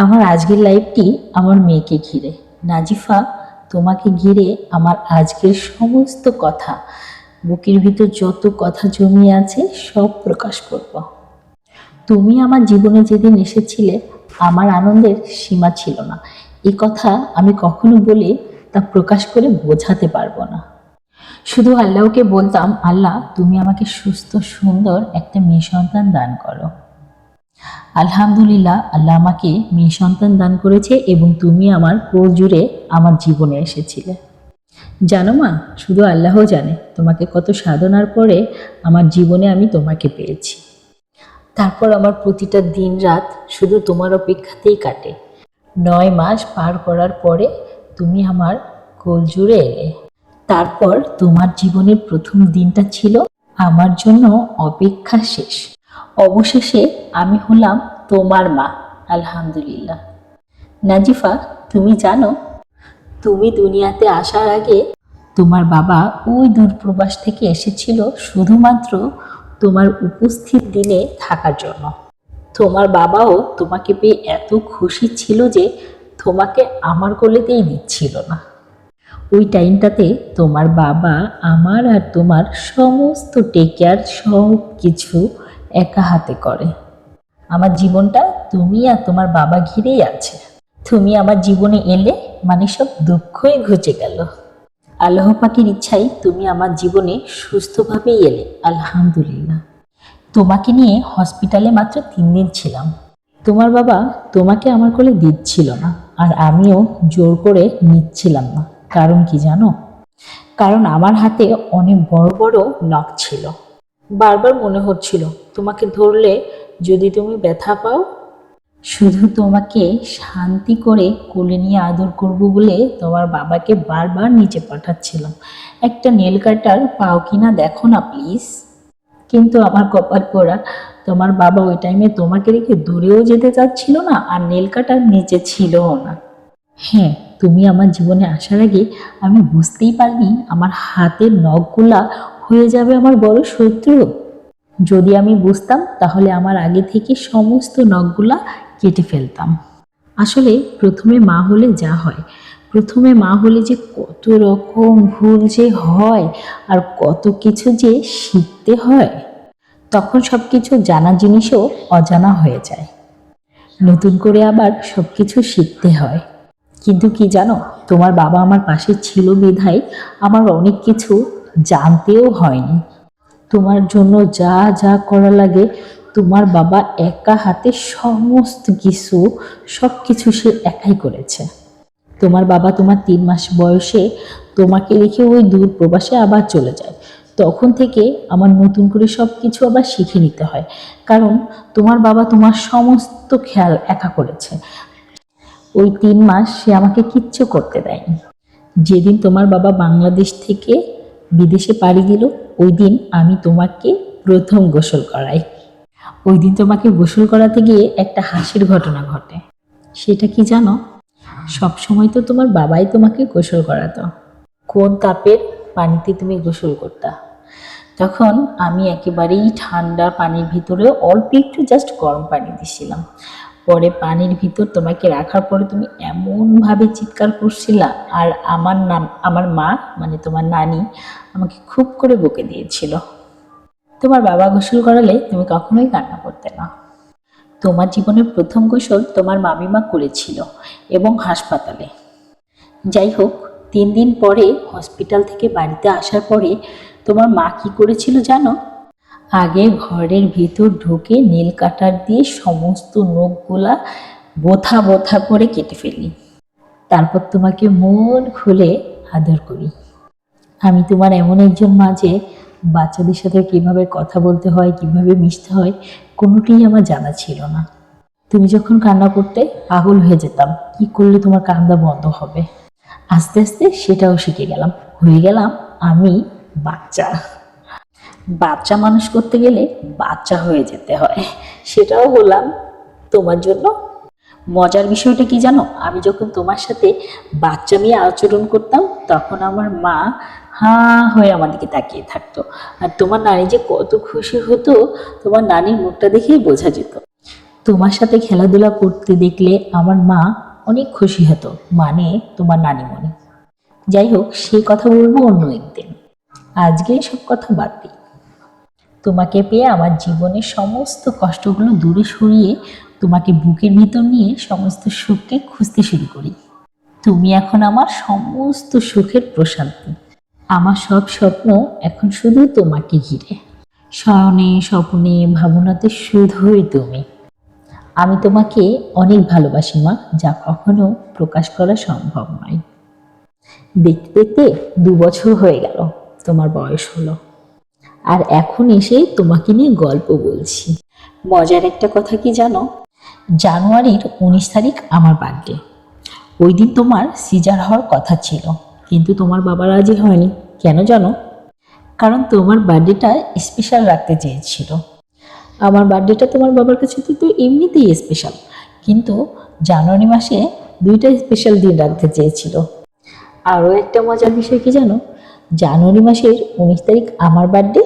আমার আজকের লাইফটি আমার মেয়েকে ঘিরে। নাজিফা, তোমাকে ঘিরে আমার আজকের সমস্ত কথা। বুকের ভিতর যত কথা জমিয়ে আছে, সব প্রকাশ করব। তুমি আমার জীবনে যেদিন এসেছিলে, আমার আনন্দের সীমা ছিল না। এই কথা আমি কখনো বলে তা প্রকাশ করে বোঝাতে পারব না। শুধু আল্লাহকে বলতাম, আল্লাহ, তুমি আমাকে সুস্থ, সুন্দর একটা মেয়ে সন্তান দান করো। আলহামদুলিল্লাহ, আল্লাহ আমাকে মেয়ে সন্তান দান করেছে এবং তুমি আমার কোল জুড়ে আমার জীবনে এসেছিলে। জানো মা, শুধু আল্লাহ জানে তোমাকে কত সাধনার পরে আমার জীবনে আমি তোমাকে পেয়েছি। তারপর আমার প্রতিটা দিন রাত শুধু তোমার অপেক্ষাতেই কাটে। নয় মাস পার করার পরে তুমি আমার কোল জুড়ে এলে। তারপর তোমার জীবনের প্রথম দিনটা ছিল আমার জন্য অপেক্ষা শেষ। অবশেষে আমি হলাম তোমার মা, আলহামদুলিল্লাহ। নাজিফা, তুমি জানো, তুমি দুনিয়াতে আসার আগে তোমার বাবা ওই দূরপ্রবাস থেকে এসেছিল শুধুমাত্র তোমার উপস্থিত দিনে থাকার জন্য। তোমার বাবাও তোমাকে পেয়ে এত খুশি ছিল যে তোমাকে আমার কোলেতেই দিচ্ছিল না। ওই টাইমটাতে তোমার বাবা, আমার আর তোমার সমস্ত টেক কেয়ার সব কিছু একা হাতে করে। আমার জীবনটা তুমি আর তোমার বাবা ঘিরেই আছে। তুমি আমার জীবনে এলে মানে সব দুঃখই ঘুচে গেল। আল্লাহ পাখির ইচ্ছাই তুমি আমার জীবনে সুস্থভাবেই এলে, আলহামদুলিল্লাহ। তোমাকে নিয়ে হসপিটালে মাত্র তিন দিন ছিলাম। তোমার বাবা তোমাকে আমার কোলে দিচ্ছিল না আর আমিও জোর করে নিচ্ছিলাম না। কারণ কি জানো? কারণ আমার হাতে অনেক বড় বড় নখ ছিল। বারবার মনে হচ্ছিল, তোমাকে ধরলে যদি তুমি ব্যথা পাও। শুধু তোমাকে শান্তি করে কোলে নিয়ে আদর করব বলে তোমার বাবাকে বারবার নিচে পাঠাচ্ছিলাম। একটা নেল কাটার পাও কিনা দেখো না প্লিজ কিন্তু আমার কপাল পোড়া, তোমার বাবা ওই টাইমে তোমাকে রেখে দূরেও যেতে চাচ্ছিল না আর নেল কাটার নিচে ছিলও না। হ্যাঁ তুমি আমার জীবনে আসার আগে আমি বুঝতেই পারিনি আমার হাতের নখগুলা হয়ে যাবে আমার বড় শত্রু। যদি আমি বুঝতাম, তাহলে আমার আগে থেকে সমস্ত নখগুলা কেটে ফেলতাম। আসলে প্রথমে মা হলে যা হয়। প্রথমে মা হলে যে কত রকম ভুল যে হয় আর কত কিছু যে শিখতে হয়, তখন সব কিছু জানা জিনিসও অজানা হয়ে যায়। নতুন করে আবার সব কিছু শিখতে হয়। কিন্তু কি জানো, তোমার বাবা আমার পাশে ছিল বিধায় আমার অনেক কিছু জানতেও হয়নি। তোমার জন্য যা যা করা লাগে, তোমার বাবা একা হাতে সমস্ত কিছু সব কিছু সে একাই করেছে। তোমার বাবা তোমার তিন মাস বয়সে তোমাকে রেখে ওই দূর প্রবাসে আবার চলে যায়। তখন থেকে আমার নতুন করে সব কিছু আবার শিখে নিতে হয়। কারণ তোমার বাবা তোমার সমস্ত খেয়াল একা করেছে। ওই তিন মাস সে আমাকে কিচ্ছু করতে দেয়নি। যেদিন তোমার বাবা বাংলাদেশ থেকে বিদেশে পাড়ি দিল, ওই দিন আমি তোমাকে প্রথম গোসল করাই। ওই দিন তোমাকে গোসল করাতে গিয়ে একটা হাসির ঘটনা ঘটে। সেটা কি জানো? সব সময় তো তোমার বাবাই তোমাকে গোসল করাতো। কোন তাপের পানিতে তুমি গোসল করতা? তখন আমি একেবারেই ঠান্ডা পানির ভিতরে অল্প একটু জাস্ট গরম পানি দিছিলাম। পরে পানির ভিতর তোমাকে রাখার পরে তুমি এমনভাবে চিৎকার করছিলা। আর আমার নাম, আমার মা মানে তোমার নানি, আমাকে খুব করে বকে দিয়েছিল। তোমার বাবা গোসল করালে তুমি কখনোই কান্না করতে না। তোমার জীবনের প্রথম গোসল তোমার মামিমা করেছিল এবং হাসপাতালে। যাই হোক, তিন দিন পরে হসপিটাল থেকে বাড়িতে আসার পরে তোমার মা কি করেছিল জানো? আগে ঘরের ভিতর ঢুকে নীল কাটার দিয়ে সমস্ত নখগুলা বোথা বোথা করে কেটে ফেলি। তারপর তোমাকে মন খুলে আদর করি। আমি তোমার এমন একজন মা যে বাচ্চাদের সাথে কীভাবে কথা বলতে হয়, কীভাবে মিশতে হয় কোনোটিই আমার জানা ছিল না। তুমি যখন কান্না করতে পাগল হয়ে যেতাম, কি করলে তোমার কান্দা বন্ধ হবে? আস্তে আস্তে সেটাও শিখে গেলাম। হয়ে গেলাম আমি বাচ্চা। বাচ্চা মানুষ করতে গেলে বাচ্চা হয়ে যেতে হয়। সেটাও হলাম তোমার জন্য। মজার বিষয়টা কি জানো? আমি যখন তোমার সাথে বাচ্চা মেয়ে আচরণ করতাম, তখন আমার মা হাঁ হয়ে আমার দিকে তাকিয়ে থাকতো। আর তোমার নানি যে কত খুশি হতো, তোমার নানির মুখটা দেখেই বোঝা যেত। তোমার সাথে খেলাধুলা করতে দেখলে আমার মা অনেক খুশি হতো মানে তোমার নানিমণি। যাই হোক সে কথা বলব অন্য একদিন। আজকে সব কথা বাদ দিই। তোমাকে পেয়ে আমার জীবনের সমস্ত কষ্টগুলো দূরে সরিয়ে তোমাকে বুকের ভিতর নিয়ে সমস্ত সুখকে খুঁজতে শুরু করি। তুমি এখন আমার সমস্ত সুখের প্রশান্তি। আমার সব স্বপ্ন এখন শুধু তোমাকে ঘিরে। শয়নে স্বপ্নে, ভাবনাতে শুধুই তুমি। আমি তোমাকে অনেক ভালোবাসি মা, যা কখনো প্রকাশ করা সম্ভব নয়। দেখতে দেখতে দু বছর হয়ে গেল, তোমার বয়স হলো। আর এখন এসে তোমাকে নিয়ে গল্প বলছি। মজার একটা কথা কি জানো? জানুয়ারির উনিশ তারিখ আমার বার্থডে ওই দিন তোমার সিজার হওয়ার কথা ছিল কিন্তু তোমার বাবা রাজি হয়নি। কেন জানো? কারণ তোমার বার্থডেটা স্পেশাল রাখতে চেয়েছিল। আমার বার্থডেটা তোমার বাবার কাছে তো এমনিতেই স্পেশাল কিন্তু জানুয়ারি মাসে দুইটা স্পেশাল দিন রাখতে চেয়েছিল। আরও একটা মজার বিষয় কি জানো? জানুয়ারি মাসের উনিশ তারিখ আমার বার্থডে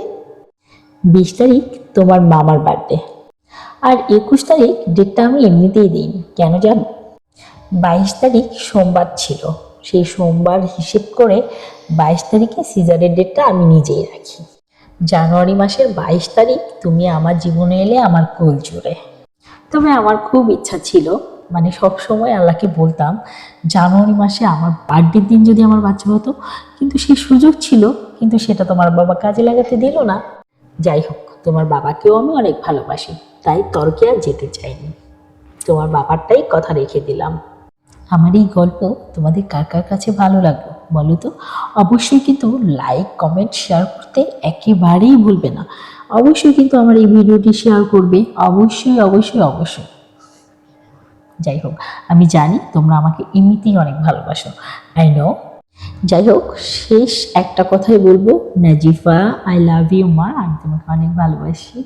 বিশ তারিখ তোমার মামার বার্থডে আর একুশ তারিখ ডেটটা আমি এমনিতেই দিইনি, কেন জানো? বাইশ তারিখ সোমবার ছিল, সেই সোমবার হিসেব করে বাইশ তারিখে সিজারের ডেটটা আমি নিজেই রাখি। জানুয়ারি মাসের বাইশ তারিখ তুমি আমার জীবনে এলে আমার কোল জুড়ে তবে আমার খুব ইচ্ছা ছিল মানে সব সময় আল্লাহকে বলতাম, জানুয়ারি মাসে আমার বার্থডের দিন যদি আমার বাচ্চা হতো, কিন্তু সেই সুযোগ ছিল, কিন্তু সেটা তোমার বাবা কাজে লাগাতে দিল না। যাই হোক, তোমার বাবাকেও আমি অনেক ভালোবাসি, তাই তর্কে আর যেতে চাইনি। তোমার বাবারটাই কথা রেখে দিলাম। আমার এই গল্প তোমাদের কার কার কাছে ভালো লাগল বলো তো? অবশ্যই কিন্তু লাইক কমেন্ট শেয়ার করতে একেবারেই ভুলবে না। অবশ্যই কিন্তু আমার এই ভিডিওটি শেয়ার করবে, অবশ্যই অবশ্যই অবশ্যই। যাই হোক আমি জানি তোমরা আমাকে এমনিতেই অনেক ভালোবাসো আই নো যাই হোক শেষ একটা কথাই বলব, নাজিফা আই লাভ ইউ মা, আমি তোমাকে অনেক ভালোবাসি।